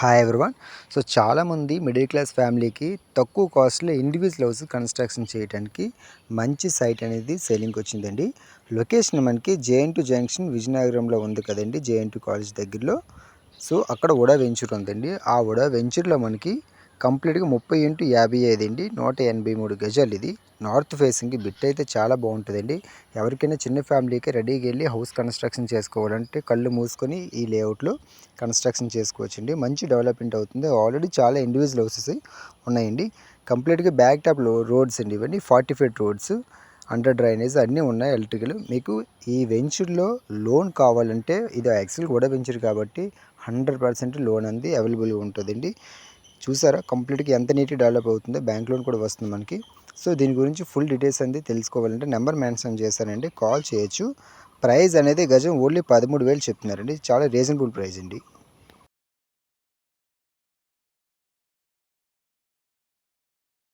Hi everyone so చాలామంది middle class ఫ్యామిలీకి తక్కువ కాస్ట్లో ఇండివిజువల్ హౌస్ కన్స్ట్రక్షన్ చేయడానికి మంచి సైట్ అనేది సేలింగ్కి వచ్చిందండి. లొకేషన్ మనకి జేఎన్ టు జంక్షన్ విజయనగరంలో ఉంది కదండి జేఎన్ టు కాలేజ్ దగ్గరలో. సో అక్కడ ఉడా వెంచర్ ఉందండి. ఆ ఉడా వెంచర్లో మనకి కంప్లీట్గా ముప్పై ఇంటూ యాభై ఐదు అండి. నూట ఎనభై మూడు గజాలు ఇది. నార్త్ ఫేసింగ్ బిట్ అయితే చాలా బాగుంటుందండి. ఎవరికైనా చిన్న ఫ్యామిలీకి రెడీగా వెళ్ళి హౌస్ కన్స్ట్రక్షన్ చేసుకోవాలంటే కళ్ళు మూసుకొని ఈ లేఅవుట్లో కన్స్ట్రక్షన్ చేసుకోవచ్చండి. మంచి డెవలప్మెంట్ అవుతుంది. ఆల్రెడీ చాలా ఇండివిజువల్ హౌసెస్ ఉన్నాయండి. కంప్లీట్గా బ్యాక్ టాప్ రోడ్స్ అండి ఇవన్నీ. Forty feet roads under drainage అన్నీ ఉన్నాయి ఎలక్ట్రికల్. మీకు ఈ వెంచర్లో లోన్ కావాలంటే ఇది యాక్చువల్ కూడా వెంచర్ కాబట్టి హండ్రెడ్ పర్సెంట్ లోన్ అంది అవైలబుల్గా ఉంటుందండి. చూసారా? కంప్లీట్గా ఎంత నీట్గా డెవలప్ అవుతుందో బ్యాంక్ లోన్ కూడా వస్తుంది మనకి. సో దీని గురించి ఫుల్ డీటెయిల్స్ అనేది తెలుసుకోవాలంటే నెంబర్ మెన్షన్ చేశానండి. కాల్ చేయొచ్చు. ప్రైస్ అనేది గజం ఓన్లీ పదమూడు వేలు చెప్తున్నారండి. చాలా రీజనబుల్ ప్రైస్ అండి.